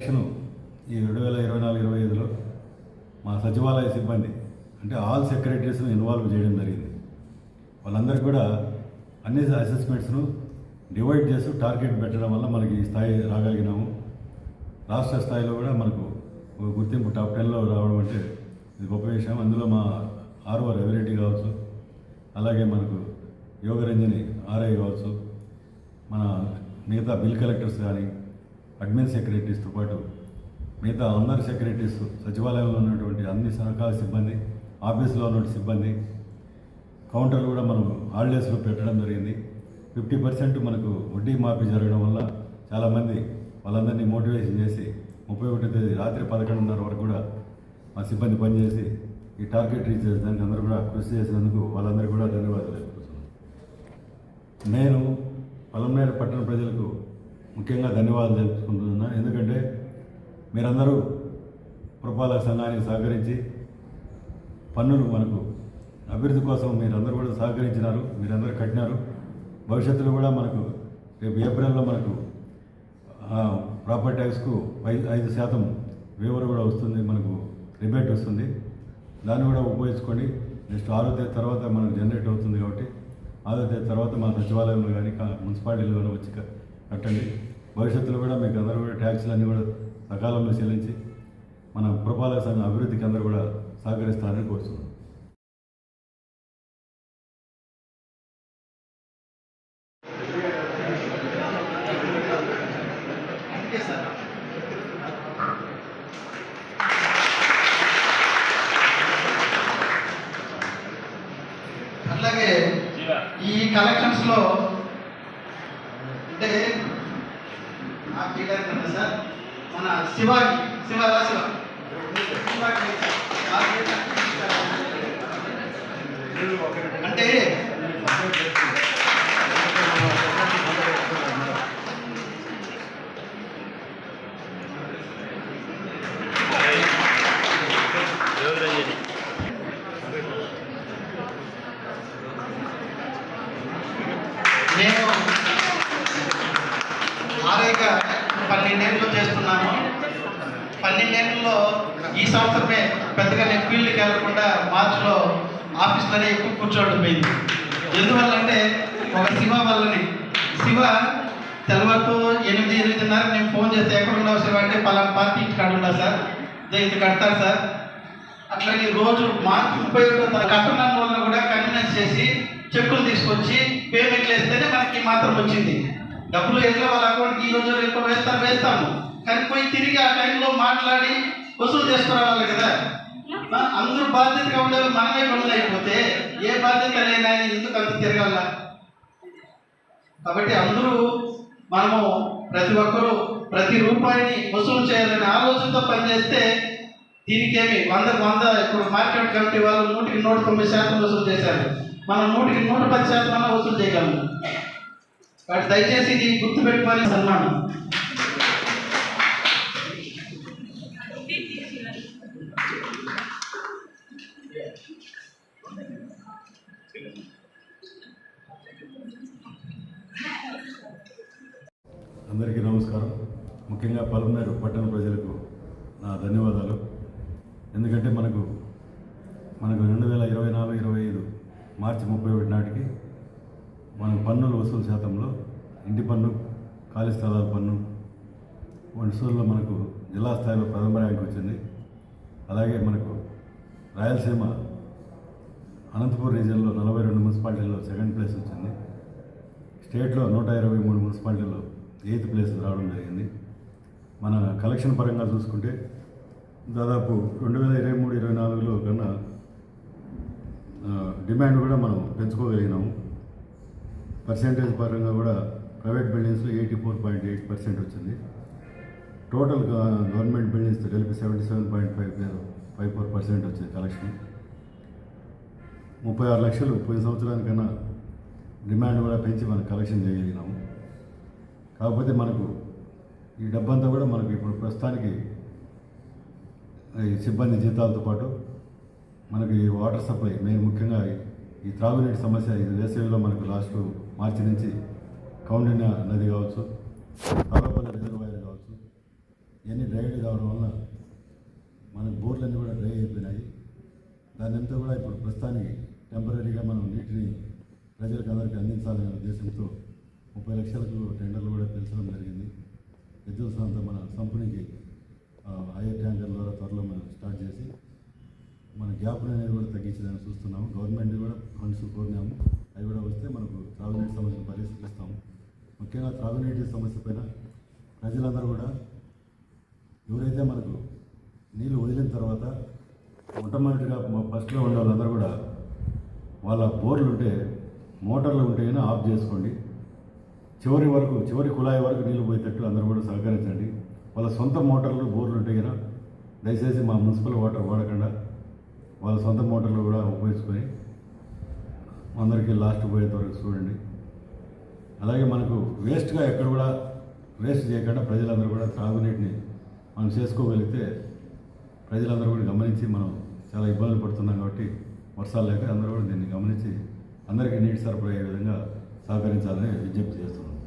Election ఈ రెండు వేల ఇరవై నాలుగు ఇరవై ఐదులో మా సచివాలయ సిబ్బంది అంటే ఆల్ సెక్రటరీస్ను ఇన్వాల్వ్ చేయడం జరిగింది. వాళ్ళందరికీ కూడా అన్ని అసెస్మెంట్స్ను డివైడ్ చేస్తూ టార్గెట్ పెట్టడం వల్ల మనకి ఈ స్థాయి రాగలిగినాము. రాష్ట్ర స్థాయిలో కూడా మనకు ఒక గుర్తింపు టాప్ టెన్లో రావడం అంటే ఇది గొప్ప విషయం. అందులో మా ఆర్ఓ రెవరెడ్డి కావచ్చు అలాగే మనకు యోగరంజని ఆర్ఐ కావచ్చు మన మిగతా బిల్ కలెక్టర్స్ కానీ అడ్మిన్ సెక్రటరీస్తో పాటు మిగతా అందరు సెక్రటరీస్ సచివాలయంలో ఉన్నటువంటి అన్ని సహకార సిబ్బంది ఆఫీసులో ఉన్నటువంటి సిబ్బంది కౌంటర్లు కూడా మనం హాలిడేస్లో పెట్టడం జరిగింది. ఫిఫ్టీ పర్సెంట్ మనకు వడ్డీ మాఫీ జరగడం వల్ల చాలామంది వాళ్ళందరినీ మోటివేషన్ చేసి ముప్పై ఒకటో తేదీ రాత్రి పదకొండున్నర వరకు కూడా మా సిబ్బంది పనిచేసి ఈ టార్గెట్ రీచ్ చేసేదానికి అందరూ కూడా కృషి చేసినందుకు వాళ్ళందరికీ కూడా ధన్యవాదాలు నేను పలంనేరు పట్టణ ప్రజలకు ముఖ్యంగా ధన్యవాదాలు తెలుపుకుంటున్నా. ఎందుకంటే మీరందరూ పురపాలక సంఘానికి సహకరించి పన్నులు మనకు అభివృద్ధి కోసం మీరందరూ కూడా సహకరించినారు మీరందరూ కట్టినారు. భవిష్యత్తులో కూడా మనకు రేపు ఏప్రిల్లో మనకు ప్రాపర్టీ ట్యాక్స్కు ఐదు ఐదు శాతం వేవర్ కూడా వస్తుంది మనకు రిబేట్ వస్తుంది. దాన్ని కూడా ఉపయోగించుకొని నెక్స్ట్ ఆరో తేదీ తర్వాత మనకు జనరేట్ అవుతుంది కాబట్టి ఆరో తేదీ తర్వాత మా సచివాలయంలో కానీ మున్సిపాలిటీలో కానీ వచ్చి క- కట్టండి భవిష్యత్తులో కూడా మీకు అందరూ కూడా ట్యాక్స్లు అన్నీ కూడా సకాలంలో చెల్లించి మన పురపాలక సంఘం అభివృద్ధికి అందరూ కూడా సహకరిస్తారని కోరుతున్నాను అలాగే ఈ కలెక్షన్స్లో అంటే ఆ ఫీడర్ కదా సార్ మన శివాజీ శివ శివాజీ అంటే నేను ఆరేగా పన్నెండేళ్ళు చేస్తున్నాను పన్నెండేళ్ళలో ఈ సంవత్సరమే పెద్దగా నేను ఫీల్డ్కి వెళ్ళకుండా మార్చిలో ఆఫీస్లోనే ఎక్కువ కూర్చోవడం పోయింది. ఎందువల్లంటే ఒక శివ వల్లని. శివ తెల్లవారుతో ఎనిమిది ఎనిమిదిన్నర నేను ఫోన్ చేస్తే ఎక్కడ ఉన్నావు శివ అంటే పలానా పార్టీ ఇంటి కాడ ఉన్నా సార్. ఇదో ఇది కడతారు సార్. అట్లాగే రోజు మార్చి ముప్పై ఒకటో కట్టడం వల్ల కూడా కన్వీనెన్స్ చేసి చెక్కులు తీసుకొచ్చి పేమెంట్లు వేస్తేనే మనకి మాత్రం వచ్చింది. డబ్బులు ఎట్లా వాళ్ళ అకౌంట్కి ఈ రోజు రేపు వేస్తారు? వేస్తాము. కానీ పోయి తిరిగి ఆ టైంలో మాట్లాడి వసూలు చేసుకురావాలి కదా. అందరూ బాధ్యతగా ఉండేవి మనమే పనులు అయిపోతే ఏ బాధ్యత లేని ఆయన ఎందుకు అంత తిరగాల? కాబట్టి అందరూ మనము ప్రతి ఒక్కరూ ప్రతి రూపాయిని వసూలు చేయాలనే ఆలోచనతో పనిచేస్తే దీనికేమి వందకు వంద ఇప్పుడు మార్కెట్ కమిటీ వాళ్ళు నూటికి నూట తొమ్మిది శాతం వసూలు చేశారు. మనం నూటికి నూట పది శాతం అన్న వసూలు చేయగలము కాబట్టి దయచేసి ఇది గుర్తుపెట్టుకొని సన్మానం. అందరికీ నమస్కారం. ముఖ్యంగా పల్మనేరు పట్టణ ప్రజలకు నా ధన్యవాదాలు. ఎందుకంటే మనకు మనకు రెండు వేల ఇరవై నాలుగు ఇరవై ఐదు మార్చి ముప్పై ఒకటి నాటికి మన పన్నుల వసూలు శాతంలో ఇంటి పన్ను ఖాళీ స్థలాల పన్ను వసూల్లో మనకు జిల్లా స్థాయిలో ప్రథమ ర్యాంక్ వచ్చింది. అలాగే మనకు రాయలసీమ అనంతపూర్ రీజియన్లో నలభై రెండు మున్సిపాలిటీల్లో సెకండ్ ప్లేస్ వచ్చింది. స్టేట్లో నూట ఇరవై మూడు మున్సిపాలిటీల్లో ఎయిత్ ప్లేస్ రావడం జరిగింది. మన కలెక్షన్ పరంగా చూసుకుంటే దాదాపు రెండు వేల ఇరవై మూడు ఇరవై నాలుగులో కన్నా డిమాండ్ కూడా మనం పెంచుకోగలిగినాము. పర్సెంటేజ్ పరంగా కూడా private బిల్డింగ్స్లో eighty four point eight percent వచ్చింది. టోటల్ గవర్నమెంట్ బిల్డింగ్స్తో కలిపి seventy seven point five five four percent వచ్చింది కలెక్షన్. ముప్పై ఆరు లక్షలు పోయిన సంవత్సరానికన్నా డిమాండ్ కూడా పెంచి మనం కలెక్షన్ చేయగలిగినాము. కాకపోతే మనకు ఈ డబ్బంతా కూడా మనకు ఇప్పుడు ప్రస్తుతానికి ఈ సిబ్బంది జీతాలతో పాటు మనకి ఈ వాటర్ సప్లై మెయిన్ ముఖ్యంగా ఈ- త్రాగునీటి సమస్య ఇది వేసవిలో మనకు లాస్ట్ మార్చి నుంచి కౌండిన్య నది కావచ్చు తాళపల్లి రిజర్వాయర్ కావచ్చు ఇవన్నీ డ్రైడ్ కావడం వల్ల మనకు బోర్లన్నీ కూడా డ్రై అయిపోయినాయి. దాని అంతా కూడా ఇప్పుడు ప్రస్తుతానికి టెంపరీగా మనం నీటిని ప్రజలకు అందరికీ అందించాలనే ఉద్దేశంతో ముప్పై లక్షలకు టెండర్లు కూడా పిలిచడం జరిగింది. విద్యుత్ సంస్థ మన కంపెనీకి హైయర్ ట్యాంకర్ ద్వారా త్వరలో మనం స్టార్ట్ చేసి మన గ్యాప్లు అనేది కూడా తగ్గించడానికి చూస్తున్నాము. గవర్నమెంట్ కూడా ఫండ్స్ కోరినాము. అవి కూడా వస్తే మనకు త్రాగునీటి సమస్యను పరిష్కరిస్తాము. ముఖ్యంగా త్రాగునీటి సమస్య పైన ప్రజలందరూ కూడా ఎవరైతే మనకు నీళ్ళు వదిలిన తర్వాత ఆటోమేటిక్గా ఫస్ట్లో ఉన్న వాళ్ళందరూ కూడా వాళ్ళ బోర్లు ఉంటే మోటార్లు ఉంటే అయినా ఆఫ్ చేసుకోండి. చివరి వరకు చివరి కుళాయి వరకు నీళ్ళు పోయేటట్లు అందరూ కూడా సహకరించండి. వాళ్ళ సొంత మోటార్లు బోర్లు ఉంటాయి కదా దయచేసి మా మున్సిపల్ వాటర్ వాడకుండా వాళ్ళ సొంత మోటార్లు కూడా ఉపయోగించుకొని అందరికీ లాస్ట్ పోయేంత వరకు చూడండి. అలాగే మనకు వేస్ట్గా ఎక్కడ కూడా వేస్ట్ చేయకుండా ప్రజలందరూ కూడా త్రాగునీటిని మనం చేసుకోగలిగితే ప్రజలందరూ కూడా గమనించి మనం చాలా ఇబ్బందులు పడుతున్నాం కాబట్టి వర్షాలు లేక అందరూ కూడా దీన్ని గమనించి అందరికీ నీటి సరఫరా అయ్యే విధంగా సహకరించాలని విజ్ఞప్తి చేస్తున్నాను.